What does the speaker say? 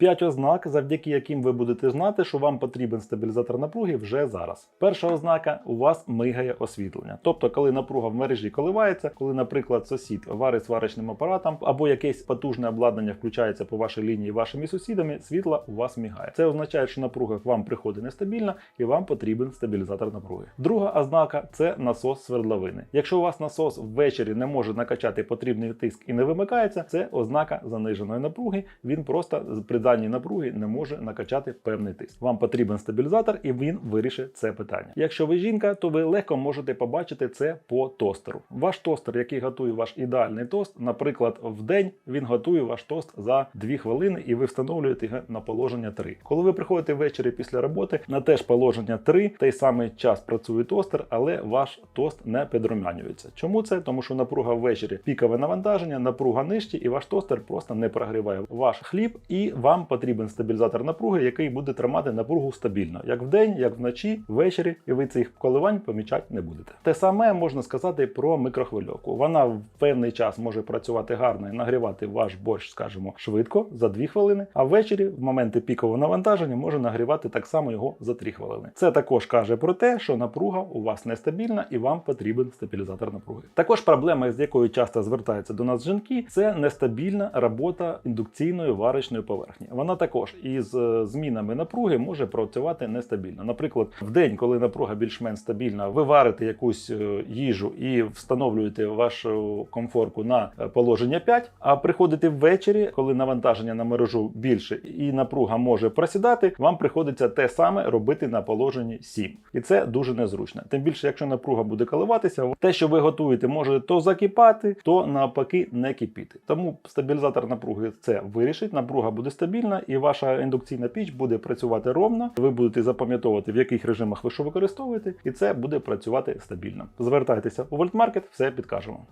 П'ять ознак, завдяки яким ви будете знати, що вам потрібен стабілізатор напруги вже зараз. Перша ознака у вас мигає освітлення. Тобто, коли напруга в мережі коливається, коли, наприклад, сусід варить сварочним апаратом або якесь потужне обладнання включається по вашій лінії вашими сусідами, світло у вас мігає. Це означає, що напруга к вам приходить нестабільна і вам потрібен стабілізатор напруги. Друга ознака це насос свердловини. Якщо у вас насос ввечері не може накачати потрібний тиск і не вимикається, це ознака заниженої напруги. Він просто при даній напруги не може накачати певний тиск. Вам потрібен стабілізатор, і він вирішить це питання. Якщо ви жінка, то ви легко можете побачити це по тостеру. Ваш тостер, який готує ваш ідеальний тост, наприклад, в день він готує ваш тост за 2 хвилини, і ви встановлюєте його на положення 3. Коли ви приходите ввечері після роботи на теж положення 3, той самий час працює тостер, але ваш тост не підрумянюється. Чому це? Тому що напруга ввечері пікове навантаження, напруга нижче, і ваш тостер просто не прогріває ваш хліб, і вам потрібен стабілізатор напруги, який буде тримати напругу стабільно, як вдень, як вночі, ввечері, і ви цих коливань помічати не будете. Те саме можна сказати про микрохвильовку. Вона в певний час може працювати гарно і нагрівати ваш борщ, скажімо, швидко за 2 хвилини, а ввечері, в моменти пікового навантаження, може нагрівати так само його за 3 хвилини. Це також каже про те, що напруга у вас нестабільна і вам потрібен стабілізатор напруги. Також проблема, з якою часто звертаються до нас жінки, це нестабільна робота індукційної варочної поверхні. Вона також із е, змінами напруги може працювати нестабільно. Наприклад, в день, коли напруга більш-менш стабільна, ви варите якусь е, їжу і встановлюєте вашу комфорку на е, положення 5, а приходите ввечері, коли навантаження на мережу більше і напруга може просідати, вам приходиться те саме робити на положенні 7. І це дуже незручно. Тим більше, якщо напруга буде коливатися, те, що ви готуєте, може то закипати, то навпаки не кипіти. Тому стабілізатор напруги це вирішить. Напруга буде стабільна, і ваша індукційна піч буде працювати ровно. Ви будете запам'ятовувати, в яких режимах ви що використовуєте, і це буде працювати стабільно. Звертайтеся у Вольтмаркет, все підкажемо.